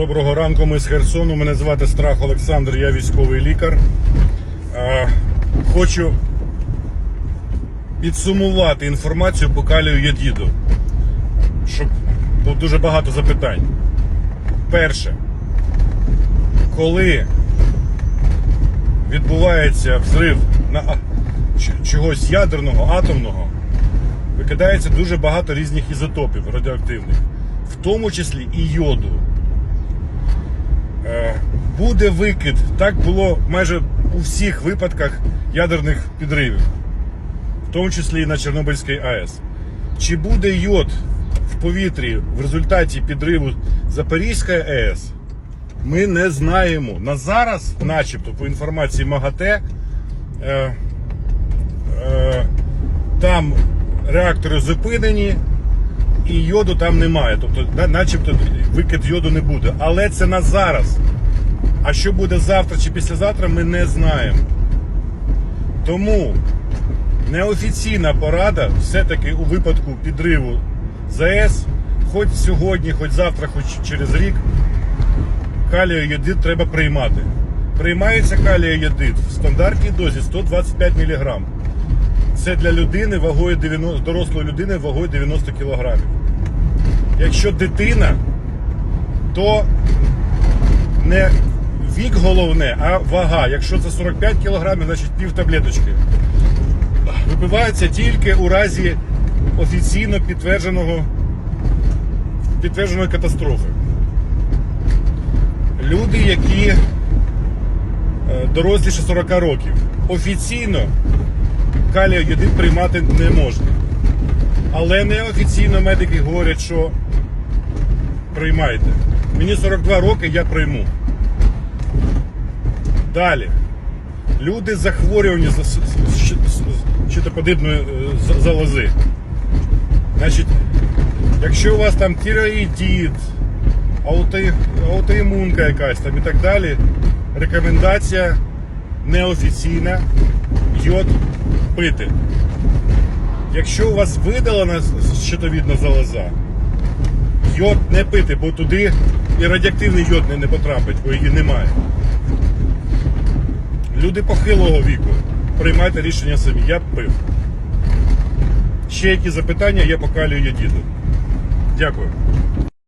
Доброго ранку, ми з Херсону. Мене звати Страх Олександр, я військовий лікар. Хочу підсумувати інформацію по калію ядіду, щоб було дуже багато запитань. Перше, коли відбувається взрив на чогось ядерного, атомного, викидається дуже багато різних ізотопів радіоактивних, в тому числі і йоду. Буде викид, так було майже у всіх випадках ядерних підривів, в тому числі і на Чорнобильській АЕС. Чи буде йод в повітрі в результаті підриву Запорізької АЕС? Ми не знаємо. На зараз, начебто, по інформації МАГАТЕ, е, е, там реактори зупинені і йоду там немає. Тобто, начебто, викид йоду не буде. Але це на зараз. А що буде завтра чи післязавтра, ми не знаємо. Тому неофіційна порада все-таки у випадку підриву ЗАЕС, хоч сьогодні, хоч завтра, хоч через рік, каліоєдит треба приймати. Приймається каліоєдит в стандартній дозі 125 мг. Це для людини вагою 90, дорослої людини вагою 90 кг. Якщо дитина, то не вік головне, а вага. Якщо це 45 кг, значить пів таблеточки. Випивається тільки у разі офіційно підтвердженого підтвердженої катастрофи. Люди, які е, доросліше 40 років, офіційно каліоєдит приймати не можна. Але неофіційно медики говорять, що приймайте. Мені 42 роки, я прийму. Далі. Люди захворювані щитоподібної е, залози. Значить, якщо у вас там тіроїдіт, аути- аутоімунка якась там і так далі, рекомендація неофіційна йод пити. Якщо у вас видалена щитовідна залоза, йод не пити, бо туди і радіоактивний йод не потрапить, бо її немає. Люди похилого віку, приймайте рішення самі. Я пив. Ще які запитання, я покалюю діду. Дякую.